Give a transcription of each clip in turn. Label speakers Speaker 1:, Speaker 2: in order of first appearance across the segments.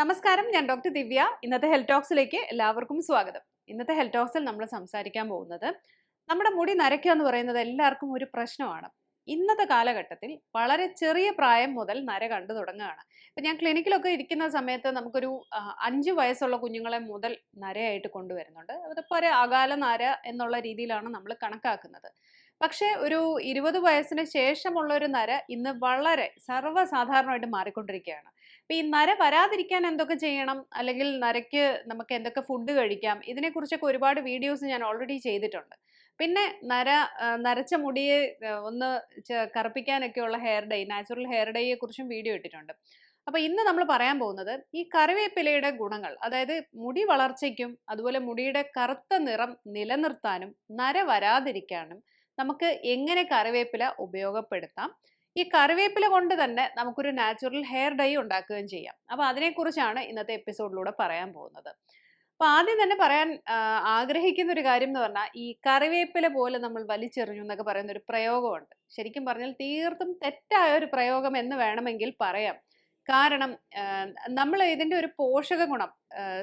Speaker 1: നമസ്കാരം ഞാൻ ഡോക്ടർ ദിവ്യ. ഇന്നത്തെ ഹെൽത്ത് ടോക്സിലേക്ക് എല്ലാവർക്കും സ്വാഗതം. ഇന്നത്തെ ഹെൽത്ത് ടോക്സിൽ നമ്മൾ സംസാരിക്കാൻ പോകുന്നത് നമ്മുടെ മുടി നരയ്ക്കുക എന്ന് പറയുന്നത് എല്ലാവർക്കും ഒരു പ്രശ്നമാണ്. ഇന്നത്തെ കാലഘട്ടത്തിൽ വളരെ ചെറിയ പ്രായം മുതൽ നര കണ്ടു തുടങ്ങുകയാണ്. ഇപ്പം ഞാൻ ക്ലിനിക്കിലൊക്കെ ഇരിക്കുന്ന സമയത്ത് നമുക്കൊരു അഞ്ച് വയസ്സുള്ള കുഞ്ഞുങ്ങളെ മുതൽ നരയായിട്ട് കൊണ്ടുവരുന്നുണ്ട്. അതിപ്പോൾ ഒരു അകാല നര എന്നുള്ള രീതിയിലാണ് നമ്മൾ കണക്കാക്കുന്നത്. പക്ഷേ ഒരു ഇരുപത് വയസ്സിന് ശേഷമുള്ള ഒരു നര ഇന്ന് വളരെ സർവസാധാരണമായിട്ട് മാറിക്കൊണ്ടിരിക്കുകയാണ്. അപ്പൊ ഈ നര വരാതിരിക്കാൻ എന്തൊക്കെ ചെയ്യണം? അല്ലെങ്കിൽ നരയ്ക്ക് നമുക്ക് എന്തൊക്കെ ഫുഡ് കഴിക്കാം? ഇതിനെക്കുറിച്ചൊക്കെ ഒരുപാട് വീഡിയോസ് ഞാൻ ഓൾറെഡി ചെയ്തിട്ടുണ്ട്. പിന്നെ നര നരച്ച മുടിയെ ഒന്ന് കറുപ്പിക്കാനൊക്കെ കറുപ്പിക്കാനൊക്കെയുള്ള ഹെയർ ഡൈ നാച്ചുറൽ ഹെയർ ഡൈയെ കുറിച്ചും വീഡിയോ ഇട്ടിട്ടുണ്ട്. അപ്പൊ ഇന്ന് നമ്മൾ പറയാൻ പോകുന്നത് ഈ കറിവേപ്പിലയുടെ ഗുണങ്ങൾ അതായത് മുടി വളർച്ചയ്ക്കും അതുപോലെ മുടിയുടെ കറുത്ത നിറം നിലനിർത്താനും നര വരാതിരിക്കാനും നമുക്ക് എങ്ങനെ കറിവേപ്പില ഉപയോഗപ്പെടുത്താം? ഈ കറിവേപ്പില കൊണ്ട് തന്നെ നമുക്കൊരു നാച്ചുറൽ ഹെയർ ഡൈ ഉണ്ടാക്കുകയും ചെയ്യാം. അപ്പൊ അതിനെക്കുറിച്ചാണ് ഇന്നത്തെ എപ്പിസോഡിലൂടെ പറയാൻ പോകുന്നത്. അപ്പൊ ആദ്യം തന്നെ പറയാൻ ആഗ്രഹിക്കുന്ന ഒരു കാര്യം എന്ന് പറഞ്ഞാൽ ഈ കറിവേപ്പില പോലെ നമ്മൾ വലിച്ചെറിഞ്ഞു എന്നൊക്കെ പറയുന്ന ഒരു പ്രയോഗമുണ്ട്. ശരിക്കും പറഞ്ഞാൽ തീർത്തും തെറ്റായ ഒരു പ്രയോഗം എന്ന് വേണമെങ്കിൽ പറയാം. കാരണം നമ്മൾ ഇതിന്റെ ഒരു പോഷക ഗുണം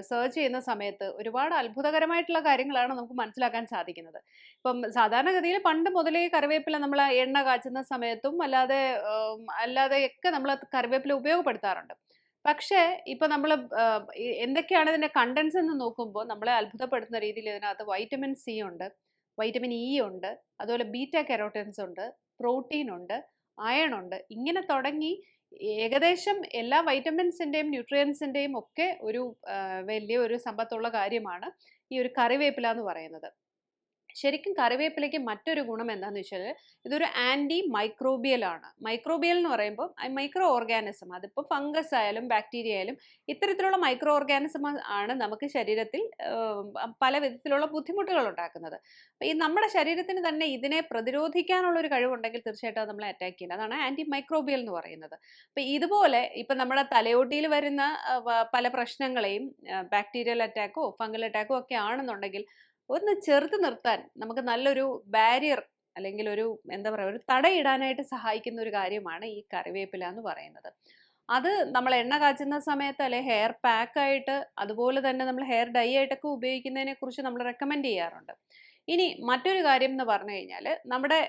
Speaker 1: സെർച്ച് ചെയ്യുന്ന സമയത്ത് ഒരുപാട് അത്ഭുതകരമായിട്ടുള്ള കാര്യങ്ങളാണ് നമുക്ക് മനസ്സിലാക്കാൻ സാധിക്കുന്നത്. ഇപ്പം സാധാരണഗതിയിൽ പണ്ട് മുതലേ കറിവേപ്പില നമ്മൾ എണ്ണ കാച്ചുന്ന സമയത്തും അല്ലാതെ അല്ലാതെ അല്ലാതെയൊക്കെ നമ്മൾ കറിവേപ്പില ഉപയോഗപ്പെടുത്താറുണ്ട്. പക്ഷേ ഇപ്പൊ നമ്മൾ എന്തൊക്കെയാണ് ഇതിന്റെ കണ്ടൻസ് എന്ന് നോക്കുമ്പോൾ നമ്മളെ അത്ഭുതപ്പെടുത്തുന്ന രീതിയിൽ ഇതിനകത്ത് വൈറ്റമിൻ സി ഉണ്ട് വൈറ്റമിൻ ഇ ഉണ്ട് അതുപോലെ ബീറ്റ കെരോട്ടിൻസ് ഉണ്ട് പ്രോട്ടീൻ ഉണ്ട് അയൺ ഉണ്ട്. ഇങ്ങനെ തുടങ്ങി ഏകദേശം എല്ലാ വൈറ്റമിൻസിന്റെയും ന്യൂട്രിയൻസിന്റെയും ഒക്കെ ഒരു വലിയ ഒരു സമ്പത്തുള്ള കാര്യമാണ് ഈ ഒരു കറിവേപ്പില എന്ന് പറയുന്നത്. ശരിക്കും കറിവേപ്പിലയ്ക്ക് മറ്റൊരു ഗുണം എന്താണെന്ന് വെച്ചാൽ ഇതൊരു ആന്റി മൈക്രോബിയൽ ആണ് മൈക്രോബിയൽ എന്ന് പറയുമ്പോൾ മൈക്രോ ഓർഗാനിസം അതിപ്പോൾ ഫംഗസ് ആയാലും ബാക്ടീരിയ ആയാലും ഇത്തരത്തിലുള്ള മൈക്രോ ഓർഗാനിസം ആണ് നമുക്ക് ശരീരത്തിൽ പല വിധത്തിലുള്ള ബുദ്ധിമുട്ടുകൾ ഉണ്ടാക്കുന്നത്. ഈ നമ്മുടെ ശരീരത്തിന് തന്നെ ഇതിനെ പ്രതിരോധിക്കാനുള്ള ഒരു കഴിവുണ്ടെങ്കിൽ തീർച്ചയായിട്ടും അത് നമ്മളെ അറ്റാക്ക് ചെയ്യില്ല അതാണ് ആന്റി മൈക്രോബിയൽ എന്ന് പറയുന്നത്. അപ്പോൾ ഇതുപോലെ ഇപ്പം നമ്മുടെ തലയോട്ടിയിൽ വരുന്ന പല പ്രശ്നങ്ങളെയും ബാക്ടീരിയൽ അറ്റാക്കോ ഫംഗൽ അറ്റാക്കോ ഒക്കെ ആണെന്നുണ്ടെങ്കിൽ ഒന്ന് ചെറുത്ത് നിർത്താൻ നമുക്ക് നല്ലൊരു ബാരിയർ അല്ലെങ്കിൽ ഒരു എന്താ പറയുക ഒരു തടയിടാനായിട്ട് സഹായിക്കുന്ന ഒരു കാര്യമാണ് ഈ കറിവേപ്പില എന്ന് പറയുന്നത്. അത് നമ്മൾ എണ്ണ കാച്ചുന്ന സമയത്ത് അല്ലെ ഹെയർ പാക്ക് ആയിട്ട് അതുപോലെ തന്നെ നമ്മൾ ഹെയർ ഡൈ ആയിട്ടൊക്കെ ഉപയോഗിക്കുന്നതിനെ കുറിച്ച് നമ്മൾ റെക്കമെൻഡ് ചെയ്യാറുണ്ട്. ഇനി മറ്റൊരു കാര്യം എന്ന് പറഞ്ഞു കഴിഞ്ഞാൽ നമ്മുടെ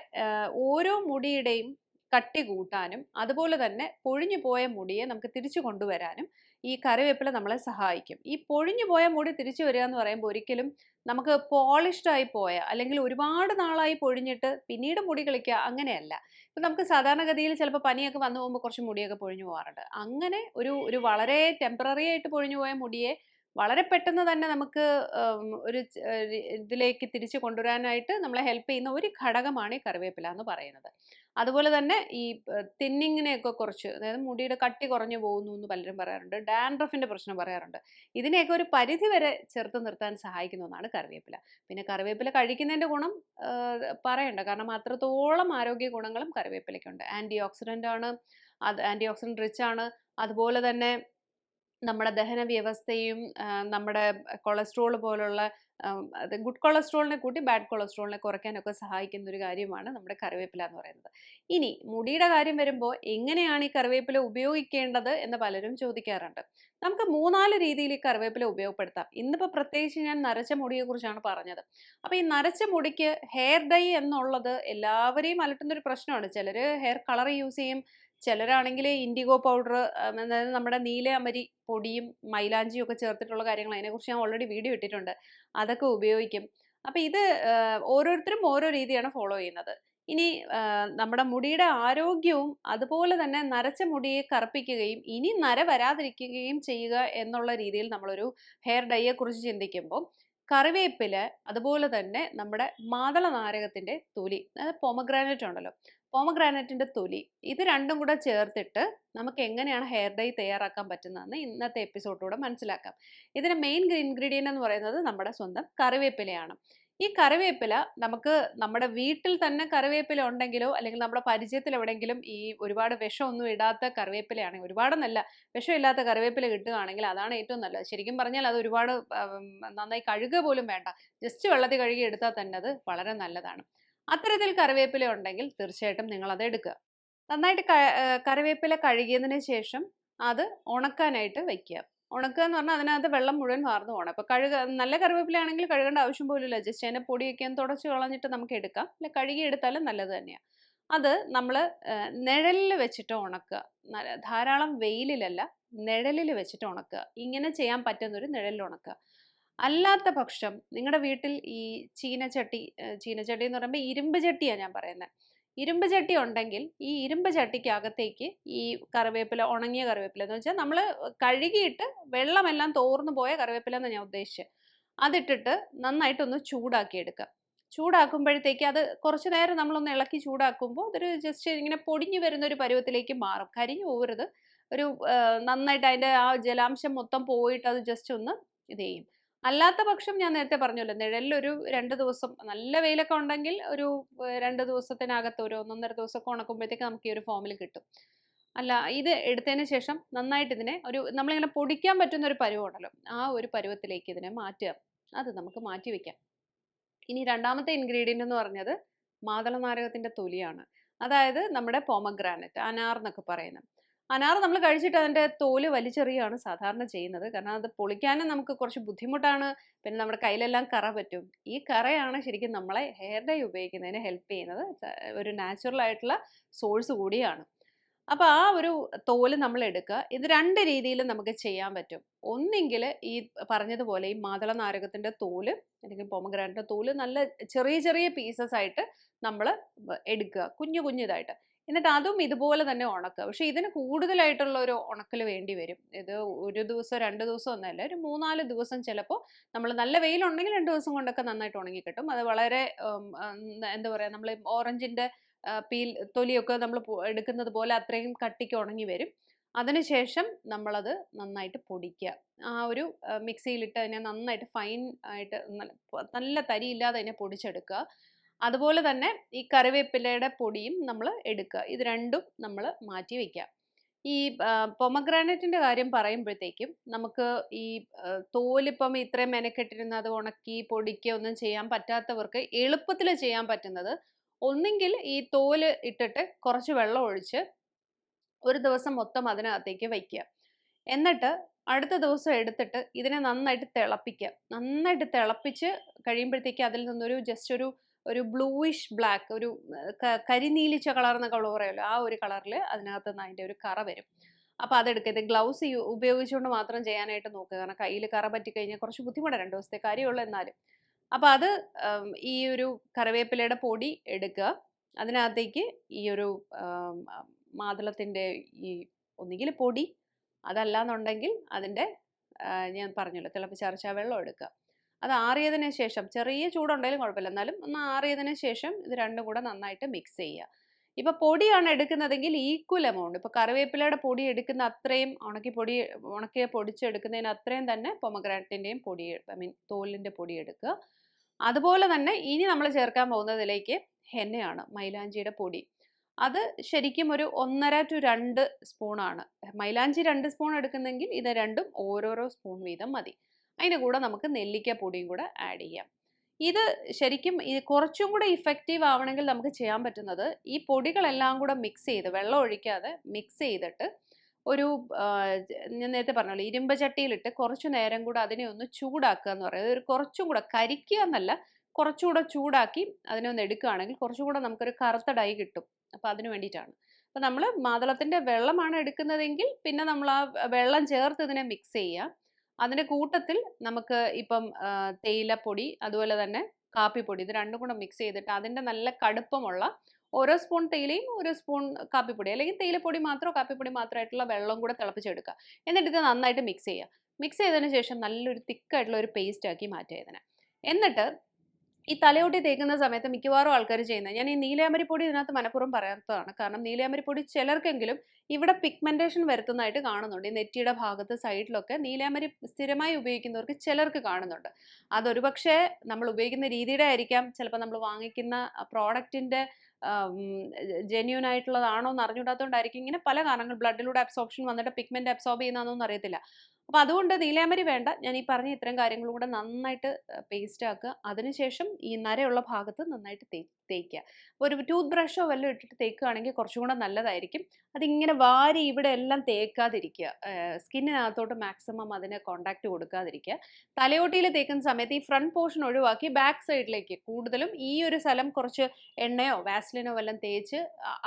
Speaker 1: ഓരോ മുടിയുടെയും കട്ടി കൂട്ടാനും അതുപോലെ തന്നെ പൊഴിഞ്ഞു പോയ മുടിയെ നമുക്ക് തിരിച്ചു കൊണ്ടുവരാനും ഈ കറിവേപ്പില നമ്മളെ സഹായിക്കും. ഈ പൊഴിഞ്ഞു പോയ മുടി തിരിച്ചു വരിക എന്ന് പറയുമ്പോൾ ഒരിക്കലും നമുക്ക് പോളിഷ്ഡ് ആയി പോയ അല്ലെങ്കിൽ ഒരുപാട് നാളായി പൊഴിഞ്ഞിട്ട് പിന്നീട് മുടി കളിക്കുക അങ്ങനെയല്ല. ഇപ്പം നമുക്ക് സാധാരണഗതിയിൽ ചിലപ്പോൾ പനിയൊക്കെ വന്നു പോകുമ്പോൾ കുറച്ച് മുടിയൊക്കെ പൊഴിഞ്ഞു പോകാറുണ്ട്. അങ്ങനെ ഒരു ഒരു വളരെ ടെമ്പററി ആയിട്ട് പൊഴിഞ്ഞു പോയ മുടിയെ വളരെ പെട്ടെന്ന് തന്നെ നമുക്ക് ഒരു ഇതിലേക്ക് തിരിച്ചു കൊണ്ടുവരാനായിട്ട് നമ്മളെ ഹെൽപ്പ് ചെയ്യുന്ന ഒരു ഘടകമാണ് ഈ കറിവേപ്പില എന്ന് പറയുന്നത്. അതുപോലെ തന്നെ ഈ തിന്നിങ്ങിനെയൊക്കെ കുറച്ച് അതായത് മുടിയുടെ കട്ടി കുറഞ്ഞു പോകുന്നു എന്ന് പലരും പറയാറുണ്ട് ഡാൻഡ്രഫിന്റെ പ്രശ്നം പറയാറുണ്ട്. ഇതിനെയൊക്കെ ഒരു പരിധി വരെ ചെറുത്ത് നിർത്താൻ സഹായിക്കുന്ന ഒന്നാണ് കറിവേപ്പില. പിന്നെ കറിവേപ്പില കഴിക്കുന്നതിന്റെ ഗുണം പറയണ്ട. കാരണം അത്രത്തോളം ആരോഗ്യ ഗുണങ്ങളും കറിവേപ്പിലയ്ക്കുണ്ട്. ആന്റി ഓക്സിഡന്റ് ആണ് അത് ഓക്സിഡന്റ് റിച്ച് ആണ്. അതുപോലെ തന്നെ നമ്മുടെ ദഹന വ്യവസ്ഥയും നമ്മുടെ കൊളസ്ട്രോൾ പോലുള്ള അത് ഗുഡ് കൊളസ്ട്രോളിനെ കൂട്ടി ബാഡ് കൊളസ്ട്രോളിനെ കുറയ്ക്കാനൊക്കെ സഹായിക്കുന്ന ഒരു കാര്യമാണ് നമ്മുടെ കറിവേപ്പില എന്ന് പറയുന്നത്. ഇനി മുടിയുടെ കാര്യം വരുമ്പോൾ എങ്ങനെയാണ് ഈ കറിവേപ്പില ഉപയോഗിക്കേണ്ടത് എന്ന് പലരും ചോദിക്കാറുണ്ട്. നമുക്ക് മൂന്നാൽ രീതിയിൽ ഈ കറിവേപ്പില ഉപയോഗപ്പെടുത്താം. ഇന്നിപ്പോൾ പ്രത്യേകിച്ച് ഞാൻ നരച്ച മുടിയെ കുറിച്ചാണ് പറഞ്ഞത്. അപ്പോൾ ഈ നരച്ച മുടിക്ക് ഹെയർ ഡൈ എന്നുള്ളത് എല്ലാവരെയും അലട്ടുന്ന ഒരു പ്രശ്നമാണ്. ചിലർ ഹെയർ കളർ യൂസ് ചെയ്യും ചിലരാണെങ്കിൽ ഇൻഡിഗോ പൗഡർ അതായത് നമ്മുടെ നീല അമരി പൊടിയും മൈലാഞ്ചിയും ഒക്കെ ചേർത്തിട്ടുള്ള കാര്യങ്ങൾ അതിനെക്കുറിച്ച് ഞാൻ ഓൾറെഡി വീഡിയോ ഇട്ടിട്ടുണ്ട്. അതൊക്കെ ഉപയോഗിക്കും. അപ്പം ഇത് ഓരോരുത്തരും ഓരോ രീതിയാണ് ഫോളോ ചെയ്യുന്നത്. ഇനി നമ്മുടെ മുടിയുടെ ആരോഗ്യവും അതുപോലെ തന്നെ നരച്ച മുടിയെ കറുപ്പിക്കുകയും ഇനി നര വരാതിരിക്കുകയും ചെയ്യുക എന്നുള്ള രീതിയിൽ നമ്മളൊരു ഹെയർ ഡൈയെ കുറിച്ച് ചിന്തിക്കുമ്പോൾ കറിവേപ്പില അതുപോലെ തന്നെ നമ്മുടെ മാതള നാരകത്തിന്റെ തൊലി അതായത് പൊമഗ്രാനൈറ്റ് ഉണ്ടല്ലോ. പോമഗ്രാനൈറ്റിന്റെ തൊലി ഇത് രണ്ടും കൂടെ ചേർത്തിട്ട് നമുക്ക് എങ്ങനെയാണ് ഹെയർ ഡൈ തയ്യാറാക്കാൻ പറ്റുന്നതെന്ന് ഇന്നത്തെ എപ്പിസോഡിലൂടെ മനസ്സിലാക്കാം. ഇതിന്റെ മെയിൻ ഇൻഗ്രീഡിയന്റ് എന്ന് പറയുന്നത് നമ്മുടെ സ്വന്തം കറിവേപ്പിലയാണ്. ഈ കറിവേപ്പില നമുക്ക് നമ്മുടെ വീട്ടിൽ തന്നെ കറിവേപ്പില ഉണ്ടെങ്കിലോ അല്ലെങ്കിൽ നമ്മുടെ പരിചയത്തിൽ എവിടെയെങ്കിലും ഈ ഒരുപാട് വിഷമൊന്നും ഇടാത്ത കറിവേപ്പിലയാണെങ്കിൽ ഒരുപാടൊന്നല്ല വിഷമില്ലാത്ത കറിവേപ്പില കിട്ടുകയാണെങ്കിൽ അതാണ് ഏറ്റവും നല്ലത്. ശരിക്കും പറഞ്ഞാൽ അത് ഒരുപാട് നന്നായി കഴുകുക പോലും വേണ്ട. ജസ്റ്റ് വെള്ളത്തിൽ കഴുകി എടുത്താൽ തന്നെ അത് വളരെ നല്ലതാണ്. അത്തരത്തിൽ കറിവേപ്പില ഉണ്ടെങ്കിൽ തീർച്ചയായിട്ടും നിങ്ങൾ അത് എടുക്കുക. നന്നായിട്ട് കറിവേപ്പില കഴുകിയതിന് ശേഷം അത് ഉണക്കാനായിട്ട് വെക്കുക. ഉണക്കുക എന്ന് പറഞ്ഞാൽ അതിനകത്ത് വെള്ളം മുഴുവൻ വാർന്നു പോകണം. അപ്പോൾ കഴുക നല്ല കറിവേപ്പിലയാണെങ്കിൽ കഴുകേണ്ട ആവശ്യം പോലും ഇല്ല ജസ്റ്റ് അതിന്റെ പൊടിയൊക്കെ ഒന്ന് തുടച്ച് കളഞ്ഞിട്ട് നമുക്ക് എടുക്കാം. അല്ലെ കഴുകി എടുത്താലും നല്ലത് തന്നെയാണ് അത് നമ്മൾ നിഴലിൽ വെച്ചിട്ട് ഉണക്കുക. ധാരാളം വെയിലിലല്ല നിഴലിൽ വെച്ചിട്ട് ഉണക്കുക. ഇങ്ങനെ ചെയ്യാൻ പറ്റുന്നൊരു നിഴലിൽ ഉണക്കുക. അല്ലാത്ത പക്ഷം നിങ്ങളുടെ വീട്ടിൽ ഈ ചീനച്ചട്ടി ചീനച്ചട്ടി എന്ന് പറയുമ്പോൾ ഇരുമ്പ് ചട്ടിയാണ് ഞാൻ പറയുന്നത് ഇരുമ്പ് ചട്ടി ഉണ്ടെങ്കിൽ ഈ ഇരുമ്പ് ചട്ടിക്കകത്തേക്ക് ഈ കറിവേപ്പില ഉണങ്ങിയ കറിവേപ്പില എന്ന് വെച്ചാൽ നമ്മൾ കഴുകിയിട്ട് വെള്ളമെല്ലാം തോർന്നു പോയ കറിവേപ്പില എന്ന് ഞാൻ ഉദ്ദേശിച്ചത് അതിട്ടിട്ട് നന്നായിട്ടൊന്ന് ചൂടാക്കി എടുക്കുക ചൂടാക്കുമ്പോഴത്തേക്ക് അത് കുറച്ച് നേരം നമ്മളൊന്ന് ഇളക്കി ചൂടാക്കുമ്പോൾ അതൊരു ജസ്റ്റ് ഇങ്ങനെ പൊടിഞ്ഞു വരുന്ന ഒരു പരുവത്തിലേക്ക് മാറും. കരിഞ്ഞു പോകരുത്. ഒരു നന്നായിട്ട് അതിന്റെ ആ ജലാംശം മൊത്തം പോയിട്ട് അത് ജസ്റ്റ് ഒന്ന് ഇത് ചെയ്യും അല്ലാത്ത പക്ഷം ഞാൻ നേരത്തെ പറഞ്ഞല്ലോ നിഴലിലൊരു രണ്ട് ദിവസം നല്ല വെയിലൊക്കെ ഉണ്ടെങ്കിൽ ഒരു രണ്ട് ദിവസത്തിനകത്ത് ഒരു ഒന്നൊന്നര ദിവസമൊക്കെ ഉണക്കുമ്പോഴത്തേക്ക് നമുക്ക് ഈ ഒരു ഫോമിൽ കിട്ടും. അല്ല ഇത് എടുത്തതിന് ശേഷം നന്നായിട്ട് ഇതിനെ ഒരു നമ്മളിങ്ങനെ പൊടിക്കാൻ പറ്റുന്ന ഒരു പരുവമുണ്ടല്ലോ ആ ഒരു പരുവത്തിലേക്ക് ഇതിനെ മാറ്റുക. അത് നമുക്ക് മാറ്റി വെക്കാം. ഇനി രണ്ടാമത്തെ ഇൻഗ്രീഡിയന്റ് എന്ന് പറഞ്ഞത് മാതളനാരകത്തിന്റെ തൊലിയാണ്. അതായത് നമ്മുടെ പോമഗ്രാനറ്റ് അനാർ എന്നൊക്കെ പറയുന്നത്. അനാർ നമ്മൾ കഴിച്ചിട്ട് അതിന്റെ തോൽ വലിച്ചെറിയാണ് സാധാരണ ചെയ്യുന്നത്. കാരണം അത് പൊളിക്കാനും നമുക്ക് കുറച്ച് ബുദ്ധിമുട്ടാണ്. പിന്നെ നമ്മുടെ കയ്യിലെല്ലാം കറ പറ്റും. ഈ കറയാണ് ശരിക്കും നമ്മളെ ഹെയർ ഡൈ ഉപയോഗിക്കുന്നതിന് ഹെൽപ്പ് ചെയ്യുന്നത്. ഒരു നാച്ചുറൽ ആയിട്ടുള്ള സോഴ്സ് കൂടിയാണ്. അപ്പോൾ ആ ഒരു തോൽ നമ്മൾ എടുക്കുക. ഇത് രണ്ട് രീതിയിൽ നമുക്ക് ചെയ്യാൻ പറ്റും. ഒന്നെങ്കിൽ ഈ പറഞ്ഞതുപോലെ ഈ മാതള നാരകത്തിന്റെ തോൽ അല്ലെങ്കിൽ പൊമഗ്രാനറ്റിന്റെ തോൽ നല്ല ചെറിയ ചെറിയ പീസസ് ആയിട്ട് നമ്മൾ എടുക്കുക. കുഞ്ഞു കുഞ്ഞിതായിട്ട് എന്നിട്ട് അതും ഇതുപോലെ തന്നെ ഉണക്കുക പക്ഷേ ഇതിന് കൂടുതലായിട്ടുള്ള ഒരു ഉണക്കൽ വേണ്ടി വരും. ഇത് ഒരു ദിവസം രണ്ട് ദിവസം ഒന്നല്ല ഒരു മൂന്നാൽ ദിവസം ചിലപ്പോൾ നമ്മൾ നല്ല വെയിലുണ്ടെങ്കിൽ രണ്ട് ദിവസം കൊണ്ടൊക്കെ നന്നായിട്ട് ഉണങ്ങി കിട്ടും. അത് വളരെ എന്താ പറയുക നമ്മൾ ഓറഞ്ചിന്റെ പീൽ തൊലിയൊക്കെ നമ്മൾ എടുക്കുന്നത് പോലെ അത്രയും കട്ടിക്ക് ഉണങ്ങി വരും. അതിനുശേഷം നമ്മളത് നന്നായിട്ട് പൊടിക്കുക. ആ ഒരു മിക്സിയിലിട്ട് അതിനെ നന്നായിട്ട് ഫൈൻ ആയിട്ട് നല്ല തരിയില്ലാതെ അതിനെ പൊടിച്ചെടുക്കുക. അതുപോലെ തന്നെ ഈ കറിവേപ്പിലയുടെ പൊടിയും നമ്മൾ എടുക്കുക. ഇത് രണ്ടും നമ്മൾ മാറ്റി വെക്കുക. ഈ പൊമഗ്രാനറ്റിന്റെ കാര്യം പറയുമ്പോഴത്തേക്കും നമുക്ക് ഈ തോലിപ്പം ഇത്രയും മെനക്കെട്ടിരുന്ന് അത് ഉണക്കി പൊടിക്കുക ഒന്നും ചെയ്യാൻ പറ്റാത്തവർക്ക് എളുപ്പത്തിൽ ചെയ്യാൻ പറ്റുന്നത് ഒന്നെങ്കിൽ ഈ തോൽ ഇട്ടിട്ട് കുറച്ച് വെള്ളം ഒഴിച്ച് ഒരു ദിവസം മൊത്തം അതിനകത്തേക്ക് വയ്ക്കുക എന്നിട്ട് അടുത്ത ദിവസം എടുത്തിട്ട് ഇതിനെ നന്നായിട്ട് തിളപ്പിക്കുക. നന്നായിട്ട് തിളപ്പിച്ച് കഴിയുമ്പോഴത്തേക്ക് അതിൽ നിന്നൊരു ജസ്റ്റ് ഒരു ഒരു ബ്ലൂയിഷ് ബ്ലാക്ക് ഒരു കരിനീലിച്ച കളർ എന്നൊക്കെ പറയുമല്ലോ ആ ഒരു കളറിൽ അതിനകത്ത് നിന്ന് അതിന്റെ ഒരു കറ വരും. അപ്പോൾ ഇത് ഗ്ലൗസ് ഉപയോഗിച്ചുകൊണ്ട് മാത്രം ചെയ്യാനായിട്ട് നോക്കുക. കാരണം കയ്യിൽ കറ പറ്റി കഴിഞ്ഞാൽ കുറച്ച് ബുദ്ധിമുട്ടാണ് രണ്ട് ദിവസത്തെ കാര്യമുള്ളൂ എന്നാലും. അപ്പോൾ അത് ഈ ഒരു കറിവേപ്പിലയുടെ പൊടി എടുക്കുക. അതിനകത്തേക്ക് ഈ ഒരു മാതളത്തിന്റെ ഈ ഒന്നുകിൽ പൊടി അതല്ല എന്നുണ്ടെങ്കിൽ അതിന്റെ ഞാൻ പറഞ്ഞല്ലോ തിളപ്പിച്ചരച്ച വെള്ളം എടുക്കുക. അത് ആറിയതിന് ശേഷം ചെറിയ ചൂടുണ്ടെങ്കിലും കുഴപ്പമില്ല. എന്നാലും ഒന്ന് ആറിയതിന് ശേഷം ഇത് രണ്ടും കൂടെ നന്നായിട്ട് മിക്സ് ചെയ്യുക. ഇപ്പൊ പൊടിയാണ് എടുക്കുന്നതെങ്കിൽ ഈക്വൽ എമൗണ്ട് ഇപ്പോൾ കറിവേപ്പിലയുടെ പൊടി എടുക്കുന്ന അത്രയും ഉണക്കി പൊടി ഉണക്കിയ പൊടിച്ചെടുക്കുന്നതിന് അത്രയും തന്നെ പൊമഗ്രാനറ്റിന്റെയും പൊടി ഐ മീൻ തോലിന്റെ പൊടി എടുക്കുക. അതുപോലെ തന്നെ ഇനി നമ്മൾ ചേർക്കാൻ പോകുന്നതിലേക്ക് ഹെന്നയാണ് മൈലാഞ്ചിയുടെ പൊടി. അത് ശരിക്കും ഒരു ഒന്നര ടു രണ്ട് സ്പൂണാണ് മൈലാഞ്ചി രണ്ട് സ്പൂൺ എടുക്കുന്നെങ്കിൽ ഇത് രണ്ടും ഓരോരോ സ്പൂൺ വീതം മതി. അതിന്റെ കൂടെ നമുക്ക് നെല്ലിക്ക പൊടിയും കൂടെ ആഡ് ചെയ്യാം. ഇത് ശരിക്കും ഇത് കുറച്ചും കൂടെ ഇഫക്റ്റീവ് ആവണമെങ്കിൽ നമുക്ക് ചെയ്യാൻ പറ്റുന്നത് ഈ പൊടികളെല്ലാം കൂടെ മിക്സ് ചെയ്ത് വെള്ളം ഒഴിക്കാതെ മിക്സ് ചെയ്തിട്ട് ഒരു ഞാൻ നേരത്തെ പറഞ്ഞല്ലോ ഇരുമ്പ് ചട്ടിയിലിട്ട് കുറച്ചു നേരം കൂടെ അതിനെ ഒന്ന് ചൂടാക്കുക എന്ന് പറയുന്നത്. ഒരു കുറച്ചും കൂടെ കരിക്കുക എന്നല്ല കുറച്ചുകൂടെ ചൂടാക്കി അതിനെ ഒന്ന് എടുക്കുകയാണെങ്കിൽ കുറച്ചുകൂടെ നമുക്കൊരു കറുത്ത ഡൈ കിട്ടും. അപ്പോൾ അതിന് വേണ്ടിയിട്ടാണ്. അപ്പോൾ നമ്മൾ മാതളത്തിന്റെ വെള്ളമാണ് എടുക്കുന്നതെങ്കിൽ പിന്നെ നമ്മൾ ആ വെള്ളം ചേർത്ത് ഇതിനെ മിക്സ് ചെയ്യുക. അതിന്റെ കൂട്ടത്തിൽ നമുക്ക് ഇപ്പം തേയിലപ്പൊടി അതുപോലെ തന്നെ കാപ്പിപ്പൊടി ഇത് രണ്ടും കൂടെ മിക്സ് ചെയ്തിട്ട് അതിന്റെ നല്ല കടുപ്പമുള്ള ഓരോ സ്പൂൺ തേയിലയും ഒരു സ്പൂൺ കാപ്പിപ്പൊടി അല്ലെങ്കിൽ തേയിലപ്പൊടി മാത്രമോ കാപ്പിപ്പൊടി മാത്രമായിട്ടുള്ള വെള്ളം കൂടെ തിളപ്പിച്ചെടുക്കുക. എന്നിട്ട് ഇത് നന്നായിട്ട് മിക്സ് ചെയ്യുക. മിക്സ് ചെയ്തതിന് ശേഷം നല്ലൊരു തിക്കായിട്ടുള്ള ഒരു പേസ്റ്റ് ആക്കി മാറ്റുക ഇതിനെ. എന്നിട്ട് ഈ തലയോട്ടി തേക്കുന്ന സമയത്ത് മിക്കവാറും ആൾക്കാർ ചെയ്യുന്നത്. ഞാൻ ഈ നീലയമരിപ്പൊടി പൊടി ഇതിനകത്ത് മനഃപൂർവം പറയാത്തതാണ്. കാരണം നീലയമരിപ്പൊടി പൊടി ചിലർക്കെങ്കിലും ഇവിടെ പിഗ്മെന്റേഷൻ വരുത്തുന്നതായിട്ട് കാണുന്നുണ്ട്. ഈ നെറ്റിയുടെ ഭാഗത്ത് സൈഡിലൊക്കെ നീലയാമരി സ്ഥിരമായി ഉപയോഗിക്കുന്നവർക്ക് ചിലർക്ക് കാണുന്നുണ്ട്. അതൊരു പക്ഷേ നമ്മൾ ഉപയോഗിക്കുന്ന രീതിയുടെ ആയിരിക്കാം. ചിലപ്പോൾ നമ്മൾ വാങ്ങിക്കുന്ന പ്രോഡക്റ്റിന്റെ ജെന്യൂൻ ആയിട്ടുള്ളതാണോ എന്ന് അറിഞ്ഞുകൂടാത്തതുകൊണ്ടായിരിക്കും. ഇങ്ങനെ പല കാരണങ്ങൾ. ബ്ലഡിലൂടെ അബ്സോർപ്ഷൻ വന്നിട്ട് പിഗ്മെന്റ് അബ്സോർബ് ചെയ്യുന്നതെന്നൊന്നും അറിയത്തില്ല. അപ്പോൾ അതുകൊണ്ട് നീലാമരി വേണ്ട. ഞാൻ ഈ പറഞ്ഞ ഇത്തരം കാര്യങ്ങളും കൂടെ നന്നായിട്ട് പേസ്റ്റ് ആക്കുക. അതിനുശേഷം ഈ നരയുള്ള ഭാഗത്ത് നന്നായിട്ട് തേ തേക്കുക. അപ്പോൾ ഒരു ടൂത്ത് ബ്രഷോ വല്ലതും ഇട്ടിട്ട് തേക്കുകയാണെങ്കിൽ കുറച്ചും കൂടെ നല്ലതായിരിക്കും. അതിങ്ങനെ വാരി ഇവിടെ എല്ലാം തേക്കാതിരിക്കുക. സ്കിന്നിനകത്തോട്ട് മാക്സിമം അതിന് കോണ്ടാക്റ്റ് കൊടുക്കാതിരിക്കുക. തലയോട്ടിയിൽ തേക്കുന്ന സമയത്ത് ഈ ഫ്രണ്ട് പോർഷൻ ഒഴിവാക്കി ബാക്ക് സൈഡിലേക്ക് കൂടുതലും ഈ ഒരു സ്ഥലം കുറച്ച് എണ്ണയോ വാസ്ലിനോ വല്ലതും തേച്ച്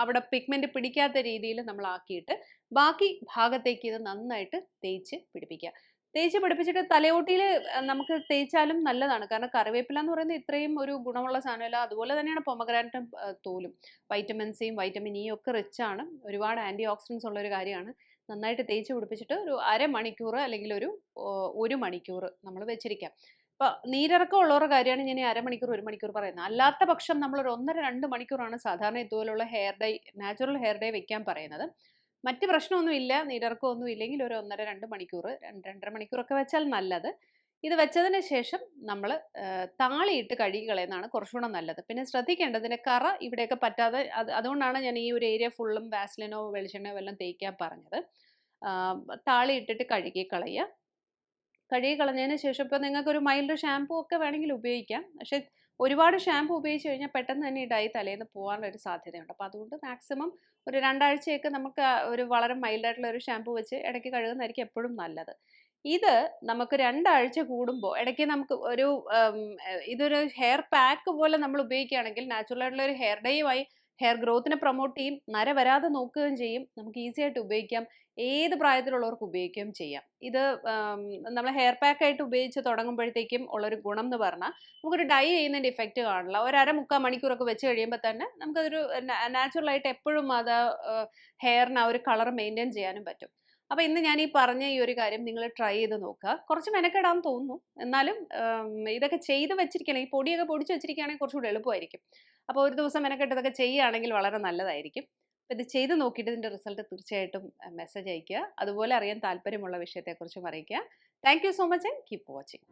Speaker 1: അവിടെ പിഗ്മെന്റ് പിടിക്കാത്ത രീതിയിൽ നമ്മൾ ആക്കിയിട്ട് ബാക്കി ഭാഗത്തേക്ക് ഇത് നന്നായിട്ട് തേച്ച് പിടിപ്പിക്കുക. തേച്ച് പിടിപ്പിച്ചിട്ട് തലയോട്ടിയിൽ നമുക്ക് തേച്ചാലും നല്ലതാണ്. കാരണം കറിവേപ്പില എന്ന് പറയുന്നത് ഇത്രയും ഒരു ഗുണമുള്ള സാധനമല്ല. അതുപോലെ തന്നെയാണ് പൊമഗ്രാനറ്റും തോലും. വൈറ്റമിൻ സിയും വൈറ്റമിൻ ഇയും ഒക്കെ റിച്ച് ആണ്. ഒരുപാട് ആന്റി ഓക്സിഡൻസ് ഉള്ള ഒരു കാര്യമാണ്. നന്നായിട്ട് തേച്ച് പിടിപ്പിച്ചിട്ട് ഒരു അരമണിക്കൂർ അല്ലെങ്കിൽ ഒരു ഒരു മണിക്കൂർ നമ്മൾ വെച്ചിരിക്കാം. അപ്പോൾ നീരിറക്കം ഉള്ളവരുടെ കാര്യമാണ് ഞാൻ അരമണിക്കൂർ ഒരു മണിക്കൂർ പറയുന്നത്. അല്ലാത്ത പക്ഷം നമ്മൾ ഒരു ഒന്നര രണ്ട് മണിക്കൂറാണ് സാധാരണ ഇതുപോലുള്ള hair dye natural hair dye വെക്കാൻ പറയുന്നത്. മറ്റ് പ്രശ്നമൊന്നുമില്ല നീരിറക്കമൊന്നും ഇല്ലെങ്കിൽ ഒരു ഒന്നര രണ്ട് മണിക്കൂർ രണ്ട് രണ്ടര മണിക്കൂറൊക്കെ വെച്ചാൽ നല്ലത്. ഇത് വെച്ചതിന് ശേഷം നമ്മൾ താളിയിട്ട് കഴുകി കളയുന്നതാണ് കുറച്ചുകൂടെ നല്ലത്. പിന്നെ ശ്രദ്ധിക്കേണ്ടത് ഇതിന്റെ കറ ഇവിടെയൊക്കെ പറ്റാതെ അത് അതുകൊണ്ടാണ് ഞാൻ ഈ ഒരു ഏരിയ ഫുള്ളും വാസ്ലിനോ വെളിച്ചെണ്ണയോ എല്ലാം തേക്കാൻ പറഞ്ഞത്. താളി ഇട്ടിട്ട് കഴുകി കളയുക കഴുകി കളഞ്ഞതിന് ശേഷം ഇപ്പോൾ നിങ്ങൾക്ക് ഒരു മൈൽഡ് ഷാമ്പൂ ഒക്കെ വേണമെങ്കിൽ ഉപയോഗിക്കാം. പക്ഷേ ഒരുപാട് ഷാമ്പൂ ഉപയോഗിച്ച് കഴിഞ്ഞാൽ പെട്ടെന്ന് തന്നെ ഡൈ തലേന്ന് ഒരു സാധ്യതയുണ്ട്. അപ്പോൾ അതുകൊണ്ട് മാക്സിമം ഒരു രണ്ടാഴ്ചയൊക്കെ നമുക്ക് ഒരു വളരെ മൈൽഡായിട്ടുള്ള ഒരു ഷാമ്പൂ വെച്ച് ഇടയ്ക്ക് കഴുകുന്നതായിരിക്കും എപ്പോഴും നല്ലത്. ഇത് നമുക്ക് രണ്ടാഴ്ച കൂടുമ്പോൾ ഇടയ്ക്ക് നമുക്ക് ഒരു ഇതൊരു ഹെയർ പാക്ക് പോലെ നമ്മൾ ഉപയോഗിക്കുകയാണെങ്കിൽ നാച്ചുറൽ ആയിട്ടുള്ള ഒരു ഹെയർ ഡേയുമായി ഹെയർ ഗ്രോത്തിനെ പ്രൊമോട്ട് ചെയ്യും നര വരാതെ നോക്കുകയും ചെയ്യും നമുക്ക് ഈസി ആയിട്ട് ഉപയോഗിക്കാം ഏത് പ്രായത്തിലുള്ളവർക്ക് ഉപയോഗിക്കുകയും ചെയ്യാം. ഇത് നമ്മൾ ഹെയർ പാക്ക് ആയിട്ട് ഉപയോഗിച്ച് തുടങ്ങുമ്പോഴത്തേക്കും ഉള്ളൊരു ഗുണം എന്ന് പറഞ്ഞാൽ നമുക്കൊരു ഡൈ ചെയ്യുന്നതിന്റെ ഇഫക്റ്റ് കാണില്ല ഒരര മുക്കാൽ മണിക്കൂറൊക്കെ വെച്ച് കഴിയുമ്പോൾ തന്നെ നമുക്കതൊരു നാച്ചുറലായിട്ട് എപ്പോഴും അത് ഹെയറിന് ആ ഒരു കളർ മെയിന്റെയിൻ ചെയ്യാനും പറ്റും. അപ്പോൾ ഇന്ന് ഞാൻ ഈ പറഞ്ഞ ഈ ഒരു കാര്യം നിങ്ങൾ ട്രൈ ചെയ്ത് നോക്കുക. കുറച്ച് മെനക്കെടാന്ന് തോന്നുന്നു. എന്നാലും ഇതൊക്കെ ചെയ്ത് ഈ പൊടിയൊക്കെ പൊടിച്ച് വെച്ചിരിക്കുകയാണെങ്കിൽ കുറച്ചുകൂടി എളുപ്പമായിരിക്കും. അപ്പോൾ ഒരു ദിവസം മെനക്കെട്ട് ഇതൊക്കെ ചെയ്യുകയാണെങ്കിൽ വളരെ നല്ലതായിരിക്കും. അപ്പോൾ ഇത് ചെയ്ത് നോക്കിയിട്ട് ഇതിന്റെ റിസൾട്ട് തീർച്ചയായിട്ടും മെസ്സേജ് അയയ്ക്കുക. അതുപോലെ അറിയാൻ താല്പര്യമുള്ള വിഷയത്തെക്കുറിച്ചും അറിയിക്കുക. Thank you so much and keep watching.